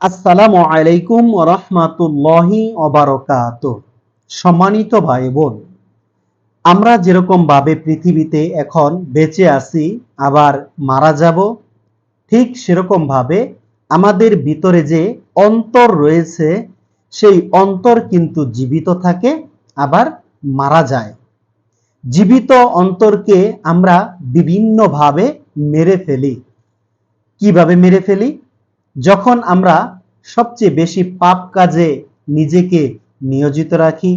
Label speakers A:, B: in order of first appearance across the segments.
A: আসসালামু আলাইকুম রহমাতুল্লাহি অবারকাত সম্মানিত ভাই বোন আমরা যেরকম ভাবে পৃথিবীতে এখন বেঁচে আছি, আবার মারা যাব, ঠিক সেরকম ভাবে আমাদের ভিতরে যে অন্তর রয়েছে, সেই অন্তর কিন্তু জীবিত থাকে, আবার মারা যায়। জীবিত অন্তরকে আমরা বিভিন্নভাবে মেরে ফেলি। কীভাবে মেরে ফেলি? যখন আমরা সবচেয়ে বেশি পাপ কাজে নিজেকে নিয়োজিত রাখি,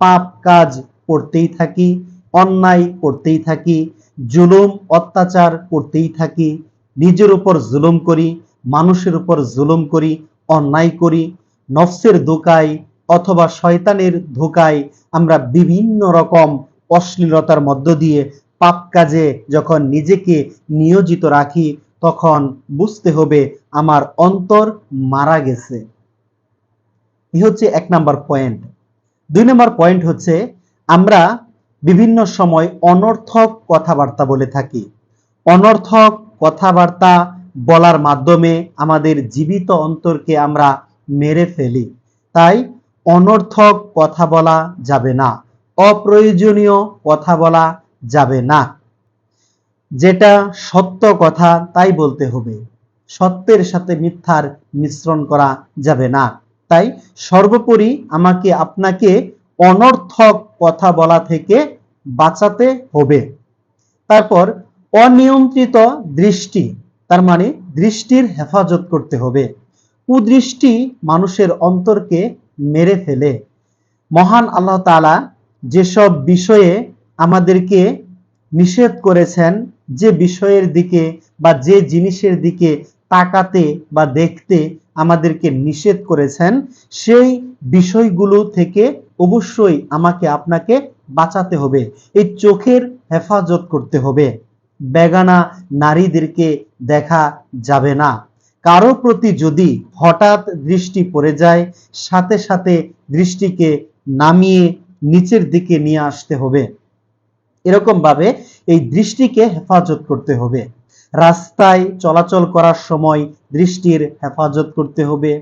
A: পাপ কাজ করতেই থাকি, অন্যায় করতেই থাকি, জুলুম, অত্যাচার করতেই থাকি, নিজের উপর জুলুম করি, মানুষের উপর জুলুম করি, অন্যায় করি, নফসের ধোকায় অথবা শয়তানের ধোকায় আমরা বিভিন্ন রকম অশ্লীলতার মধ্য দিয়ে পাপ কাজে যখন নিজেকে নিয়োজিত রাখি তখন বুঝতে হবে আমার অন্তর মারা গেছে। এই হচ্ছে এক নাম্বার পয়েন্ট দুই নাম্বার পয়েন্ট হচ্ছে আমরা বিভিন্ন সময় অনর্থক কথাবার্তা বলে থাকি। অনর্থক কথাবার্তা বলার মাধ্যমে আমাদের জীবিত অন্তরকে আমরা মেরে ফেলি। তাই অনর্থক কথা বলা যাবে না। অপ্রয়োজনীয় কথা বলা যাবে না। যেটা সত্য কথা তাই বলতে হবে। সত্যের সাথে মিথ্যার মিশ্রণ করা যাবে না। তাই সর্বোপরি আমাকে আপনাকে অনর্থক কথা বলা থেকে বাঁচাতে হবে। তারপর অনিয়ন্ত্রিত দৃষ্টি, তার মানে দৃষ্টির হেফাজত করতে হবে। কুদৃষ্টি মানুষের অন্তরকে মেরে ফেলে। মহান আল্লাহ তাআলা যেসব বিষয়ে আমাদেরকে নিষেধ করেছেন যে বিষয়ের দিকে বা যে জিনিসের দিকে তাকাতে বা দেখতে আমাদেরকে নিষেধ করেছেন, সেই বিষয়গুলো থেকে অবশ্যই আমাকে আপনাকে বাঁচাতে হবে। এই চোখের হেফাজত করতে হবে। বেগানা নারীদেরকে দেখা যাবে না। কারও প্রতি যদি হঠাৎ দৃষ্টি পড়ে যায়, সাথে সাথে দৃষ্টিকে নামিয়ে নিচের দিকে নিয়ে আসতে হবে। এরকম ভাবে এই দৃষ্টিকে হেফাজত করতে হবে। রাস্তায় চলাচল করার সময় দৃষ্টির হেফাজত করতে হবে।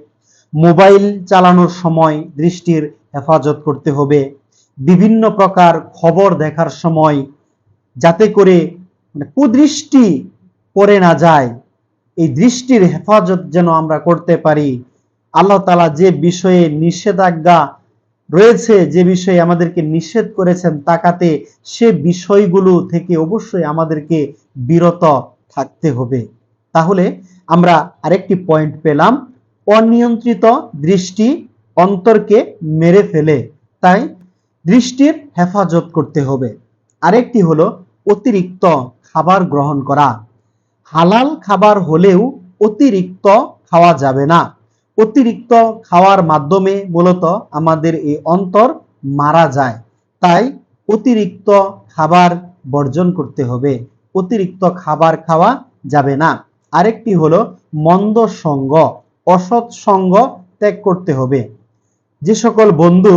A: মোবাইল চালানোর সময় দৃষ্টির হেফাজত করতে হবে। বিভিন্ন প্রকার খবর দেখার সময় যাতে করে মানে কুদৃষ্টি পড়ে না যায়, এই দৃষ্টির হেফাজত যেন আমরা করতে পারি। আল্লাহ তালা যে বিষয়ে নিষেধাজ্ঞা রয়েছে যে বিষয়ে আমাদেরকে নিষেধ করেছেন, তাকাতে সে বিষয়গুলো থেকে অবশ্যই আমাদেরকে বিরত থাকতে হবে। তাহলে আমরা আরেকটি পয়েন্ট পেলাম, অনিয়ন্ত্রিত দৃষ্টি অন্তরকে মেরে ফেলে, তাই দৃষ্টির হেফাজত করতে হবে। আরেকটি হলো অতিরিক্ত খাবার গ্রহণ করা। হালাল খাবার হলেও অতিরিক্ত খাওয়া যাবে না। অতিরিক্ত খাওয়ার মাধ্যমে মূলত আমাদের এই অন্তর মারা যায়। তাই অতিরিক্ত খাবার বর্জন করতে হবে। অতিরিক্ত খাবার খাওয়া যাবে না। আরেকটি হলো মন্দ সঙ্গ, অসৎ সঙ্গ ত্যাগ করতে হবে। যে সকল বন্ধু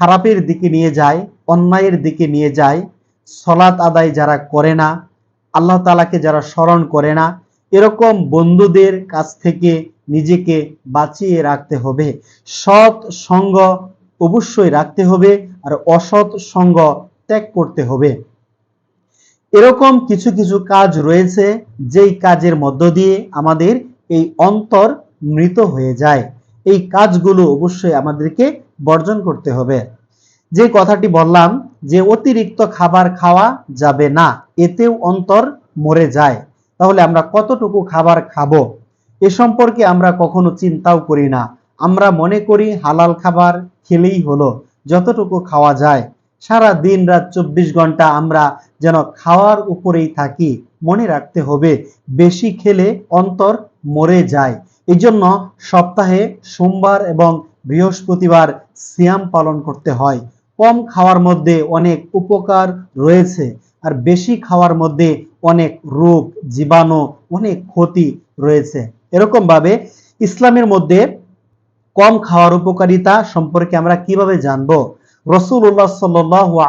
A: খারাপের দিকে নিয়ে যায়, অন্যায়ের দিকে নিয়ে যায়, সলাৎ আদায় যারা করে না, আল্লাহ তালাকে যারা স্মরণ করে না, এরকম বন্ধুদের কাছ থেকে নিজেকে বাঁচিয়ে রাখতে হবে। সৎ সঙ্গ অবশ্যই রাখতে হবে আর অসৎ সঙ্গ ত্যাগ করতে হবে। এরকম কিছু কিছু কাজ রয়েছে যেই কাজের মধ্য দিয়ে আমাদের এই অন্তর মৃত হয়ে যায়। এই কাজগুলো অবশ্যই আমাদেরকে বর্জন করতে হবে। যে কথাটি বললাম যে অতিরিক্ত খাবার খাওয়া যাবে না, এতেও অন্তর মরে যায়। তাহলে আমরা কতটুকু খাবার খাব? এ সম্পর্কে আমরা কখনো চিন্তাও করি না। আমরা মনে করি হালাল খাবার খেলেই হলো, যতটুকু খাওয়া যায়। সারা দিন রাত চব্বিশ ঘণ্টা আমরা যেন খাওয়ার উপরেই থাকি, মনে রাখতে হবে, বেশি খেলে অন্তর মরে যায়। এই জন্য সপ্তাহে সোমবার এবং বৃহস্পতিবার সিয়াম পালন করতে হয়। কম খাওয়ার মধ্যে অনেক উপকার রয়েছে, আর বেশি খাওয়ার মধ্যে অনেক রোগ, জীবাণু, অনেক ক্ষতি রয়েছে। এরকম ভাবে ইসলামের মধ্যে কম খাওয়ার উপকারিতা সম্পর্কে আমরা কীভাবে জানব? রসুল্লাহ সাল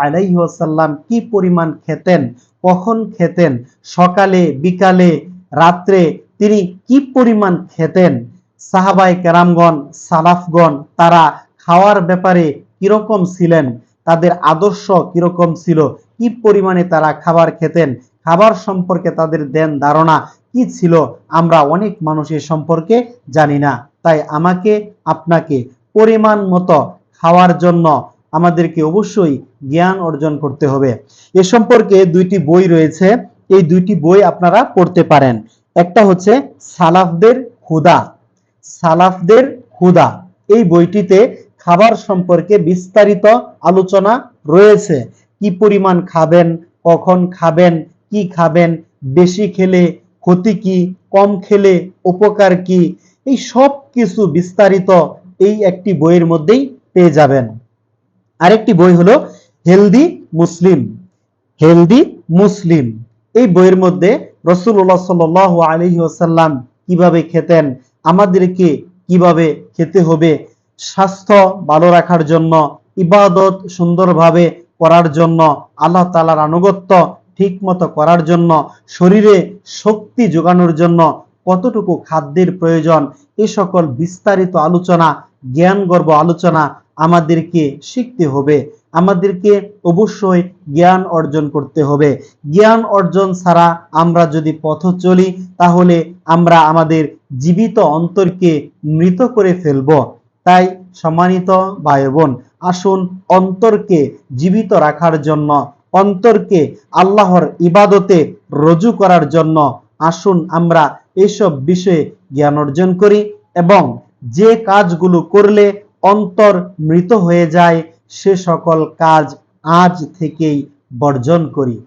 A: আলাইহি আসাল্লাম কি পরিমাণ খেতেন? কখন খেতেন? সকালে, বিকালে, রাত্রে তিনি কি পরিমাণ খেতেন? সাহাবাই কেরামগণ, সালাফগণ তারা খাওয়ার ব্যাপারে কীরকম ছিলেন? তাদের আদর্শ কীরকম ছিল? কি পরিমাণে তারা খাবার খেতেন? খাবার সম্পর্কে তাদের দেন ধারণা কি ছিল, আমরা অনেক মানুষের সম্পর্কে জানি না। তাই আমাকে, আপনাকে পরিমাণ মতো খাওয়ার জন্য আমাদেরকে অবশ্যই জ্ঞান অর্জন করতে হবে। এ সম্পর্কে দুইটি বই রয়েছে, এই দুইটি বই আপনারা পড়তে পারেন। একটা হচ্ছে সালাফদের হুদা। সালাফদের হুদা। এই বইটিতে খাবার সম্পর্কে বিস্তারিত আলোচনা রয়েছে। কি পরিমাণ খাবেন, কখন খাবেন কি খাবেন? বেশি খেলে ক্ষতি কি? কম খেলে উপকার কি? এই সব কিছু বিস্তারিত এই একটি বইয়ের মধ্যেই পেয়ে যাবেন। আরেকটি বই হলো হেলদি মুসলিম। হেলদি মুসলিম। এই বইয়ের মধ্যে রসুল্লাহ সাল আলহি ওসাল্লাম কীভাবে খেতেন? আমাদেরকে কীভাবে খেতে হবে? স্বাস্থ্য ভালো রাখার জন্য, ইবাদত সুন্দরভাবে করার জন্য আল্লাহ তালার আনুগত্য ঠিক মতো করার জন্য, শরীরে শক্তি যোগানোর জন্য কতটুকু খাদ্যের প্রয়োজন, এ সকল বিস্তারিত আলোচনা জ্ঞান গর্ব আলোচনা আমাদেরকে শিখতে হবে। আমাদেরকে অবশ্যই জ্ঞান অর্জন করতে হবে। জ্ঞান অর্জন ছাড়া আমরা যদি পথ চলি, তাহলে আমরা আমাদের জীবিত অন্তরকে মৃত করে ফেলব। তাই সম্মানিত ভাই বোন আসুন অন্তরকে জীবিত রাখার জন্য অন্তরকে আল্লাহর ইবাদতে রজু করার জন্য আসুন আমরা এসব বিষয়ে জ্ঞান অর্জন করি এবং যে কাজগুলো করলে অন্তর মৃত হয়ে যায়, সে সকল কাজ আজ থেকেই বর্জন করি।